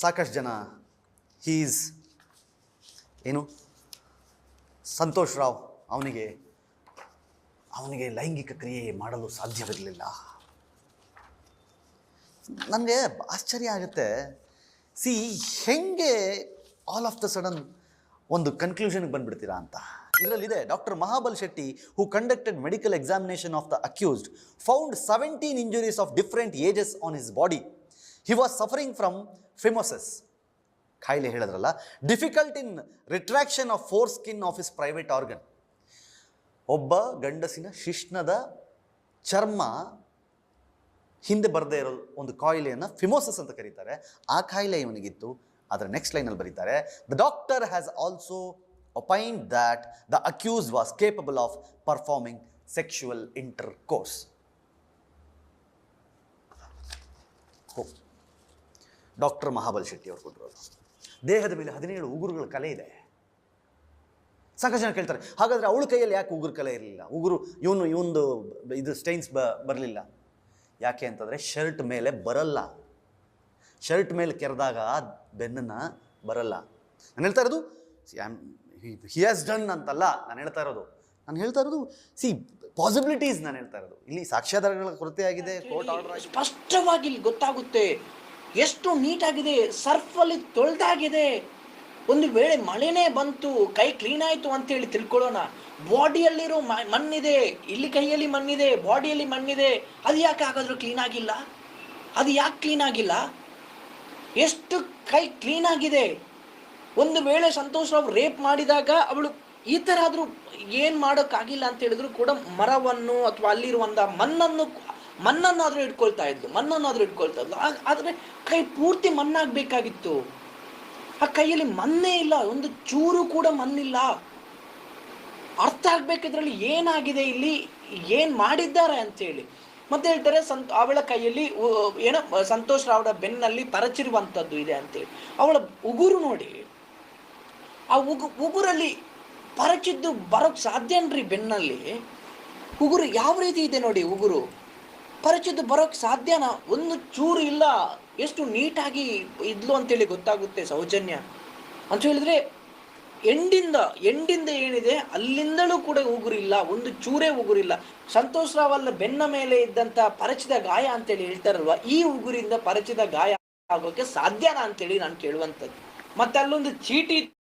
ಸಾಕಷ್ಟು ಜನ ಹೀಸ್ ಏನು? ಸಂತೋಷ್ ರಾವ್ ಅವನಿಗೆ ಅವನಿಗೆ ಲೈಂಗಿಕ ಕ್ರಿಯೆ ಮಾಡಲು ಸಾಧ್ಯವಿರಲಿಲ್ಲ. ನನಗೆ ಆಶ್ಚರ್ಯ ಆಗುತ್ತೆ. ಸಿ ಹೆಂಗೆ ಆಲ್ ಆಫ್ ದ ಸಡನ್ ಒಂದು ಕನ್ಕ್ಲೂಷನ್ಗೆ ಬಂದ್ಬಿಡ್ತೀರಾ ಅಂತ. ಇದರಲ್ಲಿದೆ doctor Mahabal Shetty who conducted medical examination of the accused found seventeen injuries of different ages on his body he was suffering from phimosis ಕಾಯಿಲೆ ಹೇಳಿದ್ರಲ್ಲ difficult in retraction of foreskin of is private organ ಒಬ್ಬ ಗಂಡಸಿನ ಶಿಶ್ನದ ಚರ್ಮ ಹಿಂದೆ ಬರದೇ ಇರೋ ಒಂದು ಕಾಯಿಲೆಯನ್ನು ಫಿಮೋಸಸ್ ಅಂತ ಕರೀತಾರೆ. ಆ ಕಾಯಿಲೆ ಇವನಿಗಿತ್ತು. ಅದರ ನೆಕ್ಸ್ಟ್ ಲೈನಲ್ಲಿ ಬರೀತಾರೆ the doctor has also opined that the accused was capable of performing sexual intercourse doctor Mahabal Shetty ಅವರು ಕೊಟ್ಟಿರೋದು ದೇಹದ ಮೇಲೆ ಹದಿನೇಳು ಉಗುರುಗಳ ಕಲೆ ಇದೆ. ಸಾಕಷ್ಟು ಜನ ಕೇಳ್ತಾರೆ ಹಾಗಾದರೆ ಅವಳ ಕೈಯಲ್ಲಿ ಯಾಕೆ ಉಗುರು ಕಲೆ ಇರಲಿಲ್ಲ? ಉಗುರು ಇವನು ಇವೊಂದು ಇದು ಸ್ಟೈನ್ಸ್ ಬ ಬರಲಿಲ್ಲ. ಯಾಕೆ ಅಂತಂದರೆ ಶರ್ಟ್ ಮೇಲೆ ಬರಲ್ಲ. ಶರ್ಟ್ ಮೇಲೆ ಕೆರೆದಾಗ ಬೆನ್ನನ್ನು ಬರಲ್ಲ. ನಾನು ಹೇಳ್ತಾ ಇರೋದು ಹಿ ಹ್ಯಾಸ್ ಡನ್ ಅಂತಲ್ಲ ನಾನು ಹೇಳ್ತಾ ಇರೋದು. ನಾನು ಹೇಳ್ತಾ ಇರೋದು ಸಿ ಪಾಸಿಬಿಲಿಟೀಸ್ ನಾನು ಹೇಳ್ತಾ ಇರೋದು. ಇಲ್ಲಿ ಸಾಕ್ಷ್ಯಾಧಾರಗಳ ಕೊರತೆ ಆಗಿದೆ ಕೋರ್ಟ್ ಆರ್ಡರ್ ಸ್ಪಷ್ಟವಾಗಿ ಇಲ್ಲಿ ಗೊತ್ತಾಗುತ್ತೆ. ಎಷ್ಟು ನೀಟಾಗಿದೆ, ಸರ್ಫಲ್ಲಿ ತೊಳೆದಾಗಿದೆ. ಒಂದು ವೇಳೆ ಮಳೆನೇ ಬಂತು, ಕೈ ಕ್ಲೀನ್ ಆಯಿತು ಅಂತೇಳಿ ತಿಳ್ಕೊಳ್ಳೋಣ. ಬಾಡಿಯಲ್ಲಿರೋ ಮಣ್ಣಿದೆ, ಇಲ್ಲಿ ಕೈಯಲ್ಲಿ ಮಣ್ಣಿದೆ ಬಾಡಿಯಲ್ಲಿ ಮಣ್ಣಿದೆ, ಅದು ಯಾಕೆ ಹಾಗಾದರೂ ಕ್ಲೀನ್ ಆಗಿಲ್ಲ? ಅದು ಯಾಕೆ ಕ್ಲೀನ್ ಆಗಿಲ್ಲ? ಎಷ್ಟು ಕೈ ಕ್ಲೀನ್ ಆಗಿದೆ? ಒಂದು ವೇಳೆ ಸಂತೋಷ್ ರಾವ್ ರೇಪ್ ಮಾಡಿದಾಗ ಅವಳು ಈ ಥರ ಆದರೂ ಏನು ಮಾಡೋಕ್ಕಾಗಿಲ್ಲ ಅಂತ ಹೇಳಿದ್ರು ಕೂಡ ಮರವನ್ನು ಅಥವಾ ಅಲ್ಲಿರುವಂಥ ಮಣ್ಣನ್ನು ಮಣ್ಣನ್ನಾದರೂ ಇಟ್ಕೊಳ್ತಾ ಇದ್ದು ಮಣ್ಣನ್ನಾದರೂ ಇಟ್ಕೊಳ್ತಾ ಇದ್ಲು. ಆದರೆ ಕೈ ಪೂರ್ತಿ ಮಣ್ಣಾಗಬೇಕಾಗಿತ್ತು. ಆ ಕೈಯಲ್ಲಿ ಮಣ್ಣೇ ಇಲ್ಲ, ಒಂದು ಚೂರು ಕೂಡ ಮಣ್ಣಿಲ್ಲ. ಅರ್ಥ ಆಗ್ಬೇಕು ಇದರಲ್ಲಿ ಏನಾಗಿದೆ ಇಲ್ಲಿ, ಏನು ಮಾಡಿದ್ದಾರೆ ಅಂತೇಳಿ. ಮತ್ತೆ ಹೇಳ್ತಾರೆ, ಸಂತ ಅವಳ ಕೈಯಲ್ಲಿ ಏನೋ, ಸಂತೋಷ್ ರಾವ್ರ ಬೆನ್ನಲ್ಲಿ ಪರಚಿರುವಂಥದ್ದು ಇದೆ ಅಂತೇಳಿ. ಅವಳ ಉಗುರು ನೋಡಿ, ಆ ಉಗು ಉಗುರಲ್ಲಿ ಪರಚಿದ್ದು ಬರೋಕ್ಕೆ ಸಾಧ್ಯನ್ರಿ ಬೆನ್ನಲ್ಲಿ? ಉಗುರು ಯಾವ ರೀತಿ ಇದೆ ನೋಡಿ ಉಗುರು? ಪರಚಿದ್ದು ಬರೋಕ್ಕೆ ಸಾಧ್ಯನಾ? ಒಂದು ಚೂರು ಇಲ್ಲ. ಎಷ್ಟು ನೀಟಾಗಿ ಇದ್ಲು ಅಂತೇಳಿ ಗೊತ್ತಾಗುತ್ತೆ ಸೌಜನ್ಯ. ಅಂತ ಹೇಳಿದ್ರೆ, ಎಂಡಿಂದ ಎಂಡಿಂದ ಏನಿದೆ, ಅಲ್ಲಿಂದಲೂ ಕೂಡ ಉಗುರಿಲ್ಲ, ಒಂದು ಚೂರೇ ಉಗುರಿಲ್ಲ. ಸಂತೋಷ್ ರಾವ್ ಅಲ್ಲ ಬೆನ್ನ ಮೇಲೆ ಇದ್ದಂತ ಪರಚಿದ ಗಾಯ ಅಂತೇಳಿ ಹೇಳ್ತಾರಲ್ವ, ಈ ಉಗುರಿಂದ ಪರಚಿದ ಗಾಯ ಆಗೋಕೆ ಸಾಧ್ಯನಾ ಅಂತೇಳಿ ನಾನು ಕೇಳುವಂಥದ್ದು. ಮತ್ತೆ ಅಲ್ಲೊಂದು ಚೀಟಿ